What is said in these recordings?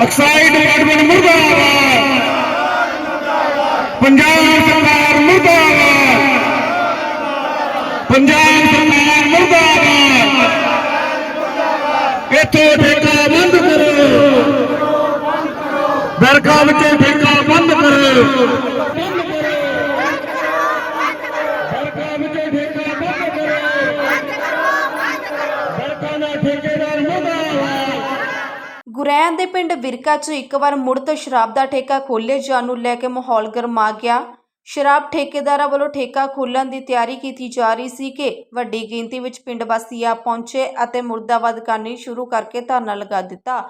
Excise department ਮੁਰਦਾਬਾਦ। ਪੰਜਾਬ ਸਰਕਾਰ ਮੁਰਦਾਬਾਦ। ਪੰਜਾਬ ਸਰਕਾਰ ਮੁਰਦਾਬਾਦ। ਇੱਥੇ ਠੇਕਾ ਬੰਦ ਕਰੋ। ਦਰਗਾਹ ਵਿੱਚ ਠੇਕਾ ਬੰਦ ਕਰੋ। ਦਰਗਾਹ ਵਿੱਚ ਠੇਕਾ ਬੰਦ ਕਰੋ। ਦਰਗਾਹ ਦਾ ਠੇਕੇਦਾਰ ਗੁਰੈਣ ਦੇ ਪਿੰਡ ਵਿਰਕਾ 'ਚ ਇੱਕ ਵਾਰ ਮੁੜ ਤੋਂ ਸ਼ਰਾਬ ਦਾ ਠੇਕਾ ਖੋਲ੍ਹੇ ਜਾਣ ਨੂੰ ਲੈ ਕੇ ਮਾਹੌਲ ਗਰਮਾ ਗਿਆ। ਸ਼ਰਾਬ ਠੇਕੇਦਾਰਾਂ ਵੱਲੋਂ ਠੇਕਾ ਖੋਲ੍ਹਣ ਦੀ ਤਿਆਰੀ ਕੀਤੀ ਜਾ ਰਹੀ ਸੀ ਕਿ ਵੱਡੀ ਗਿਣਤੀ ਵਿੱਚ ਪਿੰਡ ਵਾਸੀ ਆ ਪਹੁੰਚੇ ਅਤੇ ਮੁਰਦਾਬਾਦ ਕਰਨੀ ਸ਼ੁਰੂ ਕਰਕੇ ਧਰਨਾ ਲਗਾ ਦਿੱਤਾ।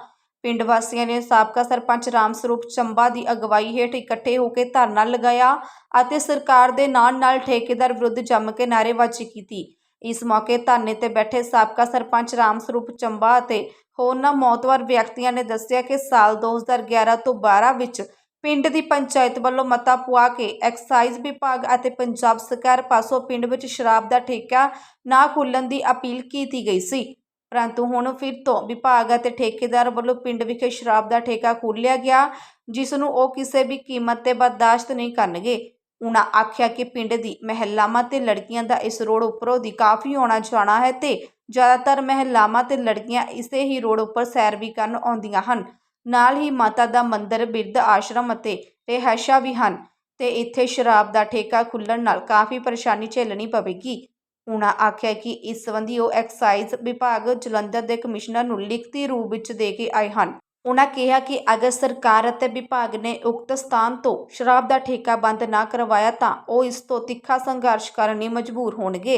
ਪਿੰਡ ਵਾਸੀਆਂ ਨੇ ਸਾਬਕਾ ਸਰਪੰਚ ਰਾਮ ਸਰੂਪ ਚੰਬਾ ਦੀ ਅਗਵਾਈ ਹੇਠ ਇਕੱਠੇ ਹੋ ਕੇ ਧਰਨਾ ਲਗਾਇਆ ਅਤੇ ਸਰਕਾਰ ਦੇ ਨਾਲ ਨਾਲ ਠੇਕੇਦਾਰ ਵਿਰੁੱਧ ਜੰਮ ਕੇ ਨਾਅਰੇਬਾਜ਼ੀ ਕੀਤੀ। ਇਸ ਮੌਕੇ ਧਰਨੇ ਤੇ ਬੈਠੇ ਸਾਬਕਾ ਸਰਪੰਚ ਰਾਮ ਸਰੂਪ ਚੰਬਾ ਅਤੇ ਹੋਰਨਾਂ ਮੌਤਵਾਰ ਵਿਅਕਤੀਆਂ ਨੇ ਦੱਸਿਆ ਕਿ ਸਾਲ 2011 ਤੋਂ 12 ਵਿੱਚ ਪਿੰਡ ਦੀ ਪੰਚਾਇਤ ਵੱਲੋਂ ਮਤਾ ਪੁਆ ਕੇ ਐਕਸਾਈਜ਼ ਵਿਭਾਗ ਅਤੇ ਪੰਜਾਬ ਸਰਕਾਰ ਪਾਸੋਂ ਪਿੰਡ ਵਿੱਚ ਸ਼ਰਾਬ ਦਾ ਠੇਕਾ ਨਾ ਖੁੱਲਣ ਦੀ ਅਪੀਲ ਕੀਤੀ ਗਈ ਸੀ। ਪਰੰਤੂ ਹੁਣ ਫਿਰ ਤੋਂ ਵਿਭਾਗ ਅਤੇ ਠੇਕੇਦਾਰ ਵੱਲੋਂ ਪਿੰਡ ਵਿਖੇ ਸ਼ਰਾਬ ਦਾ ਠੇਕਾ ਖੋਲ੍ਹਿਆ ਗਿਆ, ਜਿਸ ਨੂੰ ਉਹ ਕਿਸੇ ਵੀ ਕੀਮਤ ਤੇ ਬਰਦਾਸ਼ਤ ਨਹੀਂ ਕਰਨਗੇ। ਉਹਨਾਂ ਆਖਿਆ ਕਿ ਪਿੰਡ ਦੀ ਮਹਿਲਾਵਾਂ ਤੇ ਲੜਕੀਆਂ ਦਾ ਇਸ ਰੋਡ ਉੱਪਰੋਂ ਦੀ ਕਾਫੀ ਆਉਣਾ ਜਾਣਾ ਹੈ ਤੇ ਜ਼ਿਆਦਾਤਰ ਮਹਿਲਾਵਾਂ ਤੇ ਲੜਕੀਆਂ ਇਸੇ ਹੀ ਰੋਡ ਉੱਪਰ ਸੈਰ ਵੀ ਕਰਨ ਆਉਂਦੀਆਂ ਹਨ। ਨਾਲ ਹੀ ਮਾਤਾ ਦਾ ਮੰਦਿਰ, ਬਿਰਧ ਆਸ਼ਰਮ ਅਤੇ ਰਿਹਾਇਸ਼ਾਂ ਵੀ ਹਨ ਤੇ ਇੱਥੇ ਸ਼ਰਾਬ ਦਾ ਠੇਕਾ ਖੁੱਲਣ ਨਾਲ ਕਾਫੀ ਪਰੇਸ਼ਾਨੀ ਝੇਲਣੀ ਪਵੇਗੀ। ਉਨ੍ਹਾਂ ਆਖਿਆ ਕਿ ਇਸ ਸੰਬੰਧੀ ਉਹ ਐਕਸਾਈਜ਼ ਵਿਭਾਗ ਜਲੰਧਰ ਦੇ ਕਮਿਸ਼ਨਰ ਨੂੰ ਲਿਖਤੀ ਰੂਪ ਵਿੱਚ ਦੇ ਕੇ ਆਏ ਹਨ। ਉਨ੍ਹਾਂ ਕਿਹਾ ਕਿ ਅਗਰ ਸਰਕਾਰ ਅਤੇ ਵਿਭਾਗ ਨੇ ਉਕਤ ਸਥਾਨ ਤੋਂ ਸ਼ਰਾਬ ਦਾ ਠੇਕਾ ਬੰਦ ਨਾ ਕਰਵਾਇਆ ਤਾਂ ਉਹ ਇਸ ਤੋਂ ਤਿੱਖਾ ਸੰਘਰਸ਼ ਕਰਨ ਲਈ ਮਜਬੂਰ ਹੋਣਗੇ।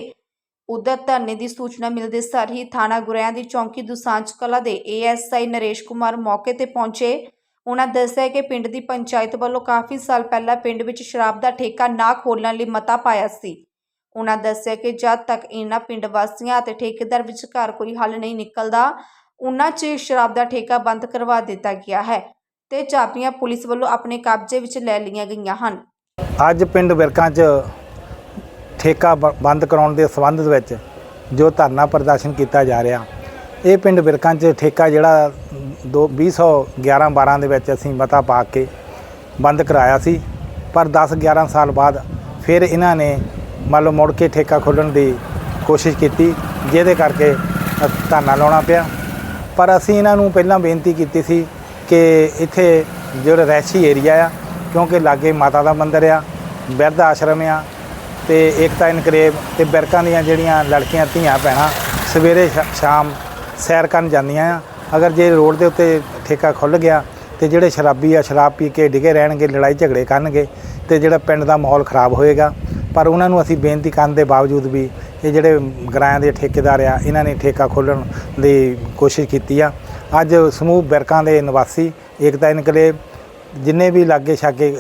ਉਧਰ ਧਰਨੇ ਦੀ ਸੂਚਨਾ ਮਿਲਦੇ ਸਾਰ ਹੀ ਥਾਣਾ ਗੁਰਿਆਂ ਦੀ ਚੌਂਕੀ ਦੁਸਾਂਝ ਕਲਾ ਦੇ ਏਐਸਆਈ ਨਰੇਸ਼ ਕੁਮਾਰ ਮੌਕੇ ਤੇ ਪਹੁੰਚੇ। ਉਹਨਾਂ ਦੱਸਿਆ ਕਿ ਪਿੰਡ ਦੀ ਪੰਚਾਇਤ ਵੱਲੋਂ ਕਾਫੀ ਸਾਲ ਪਹਿਲਾਂ ਪਿੰਡ ਵਿੱਚ ਸ਼ਰਾਬ ਦਾ ਠੇਕਾ ਨਾ ਖੋਲ੍ਹਣ ਲਈ ਮਤਾ ਪਾਇਆ ਸੀ। ਉਹਨਾਂ ਦੱਸਿਆ ਕਿ ਜਦ ਤੱਕ ਇਹਨਾਂ ਪਿੰਡ ਵਾਸੀਆਂ ਅਤੇ ਠੇਕੇਦਾਰ ਵਿਚਕਾਰ ਕੋਈ ਹੱਲ ਨਹੀਂ ਨਿਕਲਦਾ ਉਹਨਾਂ 'ਚ ਸ਼ਰਾਬ ਦਾ ਠੇਕਾ ਬੰਦ ਕਰਵਾ ਦਿੱਤਾ ਗਿਆ ਹੈ ਤੇ ਚਾਬੀਆਂ ਪੁਲਿਸ ਵੱਲੋਂ ਆਪਣੇ ਕਬਜ਼ੇ ਵਿੱਚ ਲੈ ਲਈਆਂ ਗਈਆਂ ਹਨ। ਅੱਜ ਪਿੰਡ ਵਿਰਕਾਂ 'ਚ ਠੇਕਾ ਬ- ਬੰਦ ਕਰਾਉਣ ਦੇ ਸੰਬੰਧ ਵਿੱਚ ਜੋ ਧਰਨਾ ਪ੍ਰਦਰਸ਼ਨ ਕੀਤਾ ਜਾ ਰਿਹਾ, ਇਹ ਪਿੰਡ ਵਿਰਕਾਂ 'ਚ ਠੇਕਾ ਜਿਹੜਾ ਦੋ 2011 12 ਦੇ ਵਿੱਚ ਅਸੀਂ ਮਤਾ ਪਾ ਕੇ ਬੰਦ ਕਰਾਇਆ ਸੀ, ਪਰ 10 11 ਸਾਲ ਬਾਅਦ ਫਿਰ ਇਹਨਾਂ ਨੇ ਮੰਨ ਲਓ ਮੁੜ ਕੇ ਠੇਕਾ ਖੋਲ੍ਹਣ ਦੀ ਕੋਸ਼ਿਸ਼ ਕੀਤੀ, ਜਿਹਦੇ ਕਰਕੇ ਅ- ਧਰਨਾ ਲਾਉਣਾ ਪਿਆ। ਪਰ ਅਸੀਂ ਇਹਨਾਂ ਨੂੰ ਪਹਿਲਾਂ ਬੇਨਤੀ ਕੀਤੀ ਸੀ ਕਿ ਇੱਥੇ ਜਿਹੜਾ ਰਹਿਸ਼ੀ ਏਰੀਆ ਆ, ਕਿਉਂਕਿ ਲਾਗੇ ਮਾਤਾ ਦਾ ਮੰਦਿਰ ਆ, ਬਿਰਧ ਆਸ਼ਰਮ ਆ ਤੇ ਏਕਤਾ ਇਨਕਲੇਵ ਤੇ ਬਿਰਕਾਂ ਦੀਆਂ ਜਿਹੜੀਆਂ ਲੜਕੀਆਂ, ਧੀਆਂ, ਭੈਣਾਂ ਸਵੇਰੇ ਸ਼ਾ- ਸ਼ਾਮ ਸੈਰ ਕਰਨ ਜਾਂਦੀਆਂ ਆ। ਅਗਰ ਜੇ ਰੋਡ ਦੇ ਉੱਤੇ ਠੇਕਾ ਖੁੱਲ ਗਿਆ ਤੇ ਜਿਹੜੇ ਸ਼ਰਾਬੀ ਆ, ਸ਼ਰਾਬ ਪੀ ਕੇ ਡਿਗੇ ਰਹਿਣਗੇ, ਲੜਾਈ ਝਗੜੇ ਕਰਨਗੇ ਤੇ ਜਿਹੜਾ ਪਿੰਡ ਦਾ ਮਾਹੌਲ ਖਰਾਬ ਹੋਏਗਾ। ਪਰ ਉਹਨਾਂ ਨੂੰ ਅਸੀਂ ਬੇਨਤੀ ਕਰਨ ਦੇ ਬਾਵਜੂਦ ਵੀ ਇਹ ਜਿਹੜੇ ਗਰਾਇਆਂ ਦੇ ਠੇਕੇਦਾਰ ਆ ਇਹਨਾਂ ਨੇ ਠੇਕਾ ਖੋਲ੍ਹਣ ਦੀ ਕੋਸ਼ਿਸ਼ ਕੀਤੀ ਆ। ਅੱਜ ਸਮੂਹ ਬਿਰਕਾਂ ਦੇ ਨਿਵਾਸੀ ਏਕਤਾ ਇਨਕਲੇਵ ਜਿੰਨੇ ਵੀ ਲਾਗੇ ਛਾਗੇ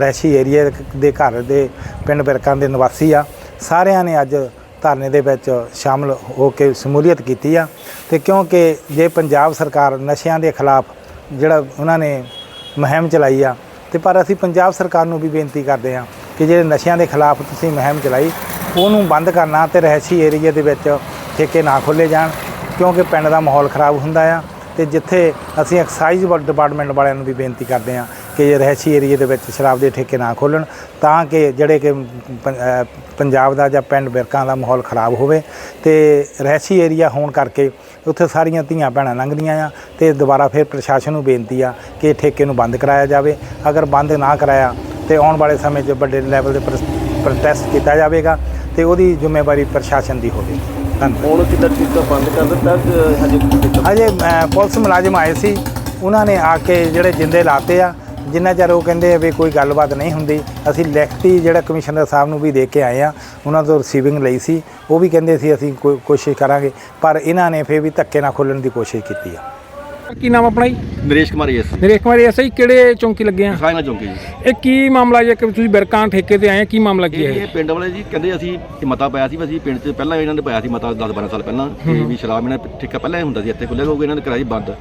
ਰੈਸ਼ੀ ਅ, ਏਰੀਆ ਦੇ ਘਰ ਦੇ ਪਿੰਡ ਬਿਰਕਾਂ ਦੇ ਨਿਵਾਸੀ ਆ ਸਾਰਿਆਂ ਨੇ ਅੱਜ ਧਰਨੇ ਦੇ ਵਿੱਚ ਸ਼ਾਮਲ ਹੋ ਕੇ ਸ਼ਮੂਲੀਅਤ ਕੀਤੀ ਆ। ਤੇ ਕਿਉਂਕਿ ਜੇ ਪੰਜਾਬ ਸਰਕਾਰ ਨਸ਼ਿਆਂ ਦੇ ਖਿਲਾਫ ਜਿਹੜਾ ਉਹਨਾਂ ਨੇ ਮੁਹਿੰਮ ਚਲਾਈ ਆ ਤੇ ਪਰ ਅਸੀਂ ਪੰਜਾਬ ਸਰਕਾਰ ਨੂੰ ਵੀ ਬੇਨਤੀ ਕਰਦੇ ਆ ਕਿ ਜਿਹੜੇ ਨਸ਼ਿਆਂ ਦੇ ਖਿਲਾਫ ਤੁਸੀਂ ਮੁਹਿੰਮ ਚਲਾਈ ਉਹਨੂੰ ਬੰਦ ਕਰਨਾ ਤੇ ਰਹਿਸ਼ੀ ਏਰੀਆ ਦੇ ਵਿੱਚ ਠੇਕੇ ਨਾ ਖੋਲੇ ਜਾਣ, ਕਿਉਂਕਿ ਪਿੰਡ ਦਾ ਮਾਹੌਲ ਖਰਾਬ ਹੁੰਦਾ ਆ ਤੇ ਜਿੱਥੇ ਅਸੀਂ ਐਕਸਾਈਜ਼ ਵ- ਡਿਪਾਰਟਮੈਂਟ ਵਾਲਿਆਂ ਨੂੰ ਵੀ ਬੇਨਤੀ ਕਰਦੇ ਹਾਂ ਕਿ ਇਹ ਰਹਿਸ਼ੀ ਏਰੀਏ ਦੇ ਵਿੱਚ ਸ਼ਰਾਬ ਦੇ ਠੇਕੇ ਨਾ ਖੋਲਣ ਤਾਂ ਕਿ ਜਿਹੜੇ ਕਿ ਪੰ- ਪੰਜਾਬ ਦਾ ਜਾਂ ਪਿੰਡ ਬਿਰਕਾਂ ਦਾ ਮਾਹੌਲ ਖਰਾਬ ਹੋਵੇ ਤੇ ਰਹਿਸ਼ੀ ਏਰੀਆ ਹੋਣ ਕਰਕੇ ਉੱਥੇ ਸਾਰੀਆਂ ਧੀਆਂ ਭੈਣਾਂ ਲੰਘਦੀਆਂ ਆ ਤੇ ਦੁਬਾਰਾ ਫਿਰ ਪ੍ਰਸ਼ਾਸਨ ਨੂੰ ਬੇਨਤੀ ਆ ਕਿ ਠੇਕੇ ਨੂੰ ਬੰਦ ਕਰਾਇਆ ਜਾਵੇ। ਅਗਰ ਬੰਦ ਨਾ ਕਰਾਇਆ ਤੇ ਆਉਣ ਵਾਲੇ ਸਮੇਂ 'ਚ ਵੱਡੇ ਲੈਵਲ ਦੇ ਪ੍ਰੋਟੈਸਟ ਕੀਤਾ ਜਾਵੇਗਾ। ਤੇ ਉਹਦੀ ਜ਼ਿੰਮੇਵਾਰੀ ਪ੍ਰਸ਼ਾਸਨ ਦੀ ਹੋਵੇਗੀ ਧੰਨਵਾਦ। ਹੁਣ ਕਿੱਦਾਂ ਠੇਕਾ ਬੰਦ ਕਰ ਦਿੱਤਾ ਕਿ ਹਜੇ ਅ, ਪੁਲਿਸ ਮੁਲਾਜ਼ਮ ਆਏ ਸੀ। ਉਹਨਾਂ ਨੇ ਆ ਕੇ ਜਿਹੜੇ ਜਿੰਦੇ ਲਾਤੇ ਆ ਜਿੰਨਾ ਚਿਰ ਉਹ ਕਹਿੰਦੇ ਆ ਵੀ ਕੋਈ ਗੱਲਬਾਤ ਨਹੀਂ ਹੁੰਦੀ ਅਸੀਂ ਲਿਖਤੀ ਜਿਹੜਾ ਕਮਿਸ਼ਨਰ ਸਾਹਿਬ ਨੂੰ ਵੀ ਦੇ ਕੇ ਆਏ ਆ ਉਹਨਾਂ ਤੋਂ ਰਿਸੀਵਿੰਗ ਲਈ ਸੀ। ਉਹ ਵੀ ਕਹਿੰਦੇ ਸੀ ਅਸੀਂ ਕੋਈ ਕੋਸ਼ਿਸ਼ ਕਰਾਂਗੇ। ਪਰ ਇਹਨਾਂ ਨੇ ਫੇਰ ਵੀ ਧੱਕੇ ਨਾਲ ਖੋਲਣ ਦੀ ਕੋਸ਼ਿਸ਼ ਕੀਤੀ ਆ। ਕੀ ਨਾਮ ਆਪਣਾ ਜੀ? ਨਰੇਸ਼ ਕੁਮਾਰ ਯਸ ਨਰੇਸ਼ ਕੁਮਾਰ ਐਸਆਈ ਕਿਹੜੇ ਚੌਂਕੀ ਲੱਗੇ ਆ? ਸਾਇਨਾ ਚੌਂਕੀ ਜੀ। ਇਹ ਕੀ ਮਾਮਲਾ ਜੇ? ਕਿ ਤੁਸੀਂ ਬਿਰਕਾਂ ਠੇਕੇ ਤੇ ਆਏ ਆ ਕੀ ਮਾਮਲਾ ਕੀ ਹੈ? ਇਹ? ਪਿੰਡ ਵਾਲੇ ਜੀ ਕਹਿੰਦੇ ਅਸੀਂ ਇਹ ਮਤਾ ਪਾਇਆ ਸੀ ਵੀ ਅਸੀਂ ਪਿੰਡ 'ਚ ਪਹਿਲਾਂ ਇਹਨਾਂ ਨੇ ਪਾਇਆ ਸੀ ਮਤਾ 10 12 ਸਾਲ ਪਹਿਲਾਂ ਕਿ ਵੀ ਸ਼ਰਾਬ ਇਹਨਾਂ ਦਾ ਠੇਕਾ ਪਹਿਲਾਂ ਹੀ ਹੁੰਦਾ ਸੀ ਇੱਥੇ ਖੁੱਲ੍ਹਿਆ ਹੋਊਗਾ ਇਹਨਾਂ ਨੇ ਕਰਾਈ ਬੰਦ।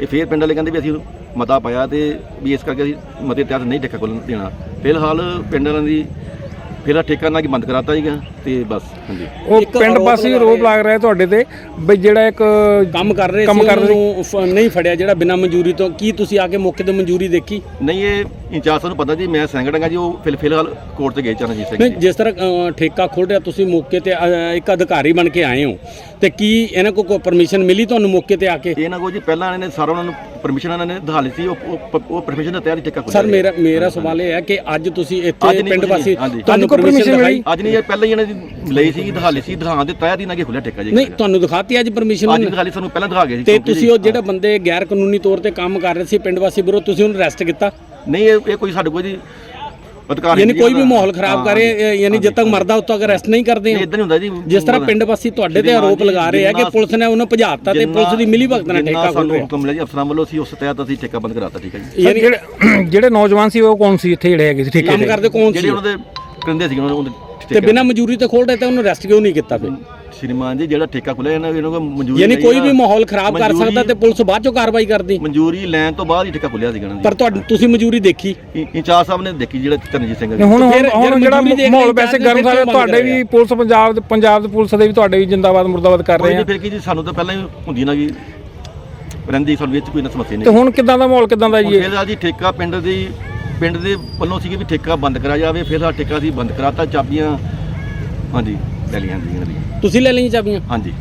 ਇਹ ਫੇਰ ਪਿੰਡ ਵਾਲੇ ਕਹਿੰਦੇ ਵੀ ਅਸੀਂ ਮਤਾ ਪਾਇਆ ਤੇ ਵੀ ਇਸ ਕਰਕੇ ਅਸੀਂ ਮਤੇ ਤਹਿਤ ਨਹੀਂ ਠੇਕਾ ਖੋਲ੍ਹਣ ਦੇਣਾ। ਫਿਲਹਾਲ ਪਿੰਡ ਵਾਲਿਆਂ ਦੀ ਫਿਰ ਆ ਠੇਕਾ ਨਾਲ ਕੀ ਬੰਦ ਕਰਾਤਾ ਸੀਗਾ ਤੇ ਬਸ ਹਾਂਜੀ। ਉਹ ਇੱਕ ਪਿੰਡ ਆਰੋਪ ਵਾਸੀ ਲਗਾ ਰੋਪ ਰਹੇ ਲੱਗ ਰਿਹਾ ਤੁਹਾਡੇ ਤੇ ਵੀ ਜਿਹੜਾ ਇੱਕ ਕੰਮ ਕਰ ਰਹੇ ਕੰਮ ਸੀ ਕਰ ਰਹੇ ਉਹਨਾਂ ਨੂੰ ਫ- ਨਹੀਂ ਫੜਿਆ ਜਿਹੜਾ ਬਿਨਾਂ ਮਨਜ਼ੂਰੀ ਤੋਂ। ਕੀ ਤੁਸੀਂ ਆ ਕੇ ਮੌਕੇ ਤੇ ਮਨਜ਼ੂਰੀ ਦੇਖੀ? ਨਹੀਂ ਇਹ ਇੰਚਾਰਜ ਸਾਨੂੰ ਪਤਾ ਜੀ ਮੈਂ ਸੈਂਕੜਾਂਗਾ ਜੀ ਉਹ ਫਿਲ ਫਿਲਹਾਲ ਕੋਰਟ 'ਚ ਗਏ ਚਰਨਜੀਤ ਸਿੰਘ ਨਹੀਂ ਜੀ। ਜਿਸ ਤਰ੍ਹਾਂ ਅ, ਠੇਕਾ ਖੋਲ ਰਿਹਾ ਤੁਸੀਂ ਮੌਕੇ ਤੇ ਅ, ਇੱਕ ਅਧਿਕਾਰੀ ਬਣ ਕੇ ਆਏ ਹੋ। ਤੇ ਕੀ ਇਹਨਾਂ ਕੋਲ ਕੋਈ ਪਰਮਿਸ਼ਨ ਮਿਲੀ ਤੁਹਾਨੂੰ ਮੌਕੇ ਤੇ ਆ ਕੇ? ਇਹ ਨਾ ਕੋਈ ਜੀ ਪਹਿਲਾਂ ਇਹਨਾਂ ਨੇ ਸਾਰਾ ਉਹਨਾਂ ਨੂੰ ਪਰਮਿਸ਼ਨ ਇਹਨਾਂ ਨੇ ਦਿਖਾ ਲਈ ਸੀ ਉਹ ਉਹ- ਉਹ ਪਰਮਿਸ਼ਨ ਦਾ ਤਿਆਰੀ ਠੇਕਾ ਖੁੱਲ੍ਹਾ ਸਰ ਜੀ। ਮੇਰਾ ਮੇਰਾ ਸਵਾਲ ਇਹ ਹੈ ਕਿ ਅੱਜ ਤੁਸੀਂ ਅੱਜ ਇੱਥੇ ਨਹੀਂ ਪਿੰਡ ਵਾਸੀ ਹਾਂਜੀ। ਤੁਹਾਨੂੰ ਕੋਈ ਪਰਮਿਸ਼ਨ ਦਿਖਾਈ? ਅੱਜ ਨਹੀਂ ਇਹ ਪਹਿਲਾਂ ਹੀ ਇਹਨਾਂ ਦੀ ਲਈ ਸੀ ਦਿਖਾ ਲਈ ਸੀ ਦਿਖਾਉਣ ਦੇ ਤਿਆਰੀ ਨਾਲ ਕਿ ਖੁੱਲਿਆ ਠੇਕਾ ਜੀ ਨਹੀਂ ਤੁਹਾਨੂੰ ਦਿਖਾਤੀ ਅੱਜ ਅੱਜ ਪਰਮਿਸ਼ਨ ਦਿਖਾ ਲਈ ਸਾਨੂੰ ਪਹਿਲਾਂ ਦਿਖਾ ਗਏ ਸੀ ਤੇ ਤੁਸੀਂ ਜੀ। ਉਹ ਜਿਹੜੇ ਬੰਦੇ ਗੈਰ ਕਾਨੂੰਨੀ ਤੌਰ ਤੇ ਕੰਮ ਕਰ ਰਹੇ ਸੀ ਪਿੰਡ ਵਾਸੀ ਵਿਰੋਧ ਤੁਸੀਂ ਉਹਨੂੰ ਅਰੈਸਟ ਕੀਤਾ ਨਹੀਂ ਇਹ ਇਹ ਕੋਈ ਸਾਡੇ ਕੋਈ ਜੀ ਅਧਿਕਾਰ ਯਾਨੀ ਕੋਈ ਵੀ। ਮਾਹੌਲ ਖਰਾਬ ਕਰੇ ਯਾਨੀ ਜਦ ਤੱਕ। ਮਰਦਾ ਉਦੋਂ ਤੱਕ ਅਰੈਸਟ ਨਹੀਂ ਕਰਦੇ ਇਦਾਂ ਹੁੰਦਾ ਜੀ ਜਿਸ ਤਰ੍ਹਾਂ ਪਿੰਡ ਵਾਸੀ ਤੁਹਾਡੇ ਤੇ ਆਰੋਪ ਲਗਾ ਰਹੇ ਆ ਕਿ ਪੁਲਿਸ ਨੇ ਉਹਨੂੰ ਭਜਾਤਾ ਤੇ ਪੁਲਿਸ ਦੀ ਮਿਲੀ ਭਗਤ ਨਾਲ ਠੇਕਾ ਖੋਲ ਰਿਹਾ ਹੁਕਮ ਮਿਲਿਆ ਜੀ ਅਫਸਰਾਂ ਵੱਲੋਂ ਅਸੀਂ ਉਸ ਤਹਿਤ ਅਸੀਂ ਠੇਕਾ ਬੰਦ ਕਰਾਤਾ ਠੀਕ ਹੈ ਜੀ ਜਿਹੜੇ ਜਿਹੜੇ ਨੌਜਵਾਨ ਸੀ ਉਹ ਕੌਣ ਸੀ ਇੱਥੇ ਜਿਹੜੇ ਹੈਗੇ ਸੀ ਠੇਕੇ ਕੰਮ ਕਰਦੇ ਕੌਣ ਜਿਹੜੇ ਸੀ ਉਹਨਾਂ ਦੇ ਕਰਿੰਦੇ ਸੀ ਉਹਨਾਂ ਦੇ ਤੇ ਬਿਨਾਂ ਮਨਜ਼ੂਰੀ ਤੇ ਖੋਲ ਰਹੇ ਤੇ ਉਹਨੂੰ ਅਰੈਸਟ ਕਿਉਂ ਨਹੀਂ ਕੀਤਾ ਫਿਰ ਸ਼੍ਰੀਮਾਨ ਜੀ ਜਿਹੜਾ ਠੇਕਾ ਖੁੱਲਿਆ ਇਹਨਾਂ ਇਹਨਾਂ ਕੋਲ ਮਨਜ਼ੂਰੀ ਯਾਨੀ ਕੋਈ। ਵੀ ਮਾਹੌਲ ਖਰਾਬ ਕਰ ਸਕਦਾ ਤੇ ਪੁਲਿਸ ਬਾਅਦ ਚੋਂ ਕਾਰਵਾਈ ਕਰਦੀ। ਮਨਜ਼ੂਰੀ ਲੈਣ ਤੋਂ ਬਾਅਦ ਹੀ ਠੇਕਾ ਖੁੱਲਿਆ ਸੀਗਾ ਨਾ ਪਰ ਤੁਹਾਨੂੰ ਤੁਸੀਂ ਮਨਜ਼ੂਰੀ ਦੇਖੀ? ਜੀ ਇੰਚਾਰਜ ਸਾਹਿਬ ਨੇ ਦੇਖੀ ਜਿਹੜਾ ਚਰਨਜੀਤ ਸਿੰਘ ਤੇ ਜੀ ਹੁਣ ਹੁਣ ਜਿਹੜਾ ਮਾਹੌਲ ਵੈਸੇ ਤਾਂ ਗਰਮ ਸਾਰੇ ਤੁਹਾਡੇ? ਵੀ ਪੁਲਿਸ ਪੰਜਾਬ ਦੇ ਪੰਜਾਬ ਦੇ ਪੁਲਿਸ ਦੇ ਵੀ ਤੁਹਾਡੇ ਵੀ ਜਿੰਦਾਬਾਦ ਮੁਰਦਾਬਾਦ ਕਰ ਰਹੇ ਆ। ਫਿਰ ਕੀ ਜੀ ਸਾਨੂੰ ਤਾਂ ਪਹਿਲਾਂ ਹੀ ਹੁੰਦੀ ਨਾ ਕਿ ਰਹਿੰਦੀ ਸਾਨੂੰ ਵਿੱਚ ਕੋਈ ਨਾ ਸਮੱਸਿਆ ਤੇ ਨਹੀਂ ਹੁਣ ਕਿਦਾਂ ਦਾ ਮਾਹੌਲ ਕਿਦਾਂ ਦਾ ਜੀ ਇਹ? ਫਿਰ ਜੀ ਠੇਕਾ ਪਿੰਡ ਦੀ ਪਿੰਡ ਦੇ ਵੱਲੋਂ ਸੀਗੇ ਵੀ ਠੇਕਾ ਬੰਦ ਕਰਾਇਆ ਜਾਵੇ ਫਿਰ ਆ ਠੇਕਾ ਸੀ ਬੰਦ ਕਰਾਤਾ ਚਾਬੀਆਂ ਹਾਂਜੀ। ਲੈ ਲਈਆਂ ਜੀ ਇਹਨਾਂ ਦੀਆਂ ਤੁਸੀਂ ਲੈ ਲਈਆਂ ਚਾਬੀਆਂ? ਹਾਂਜੀ।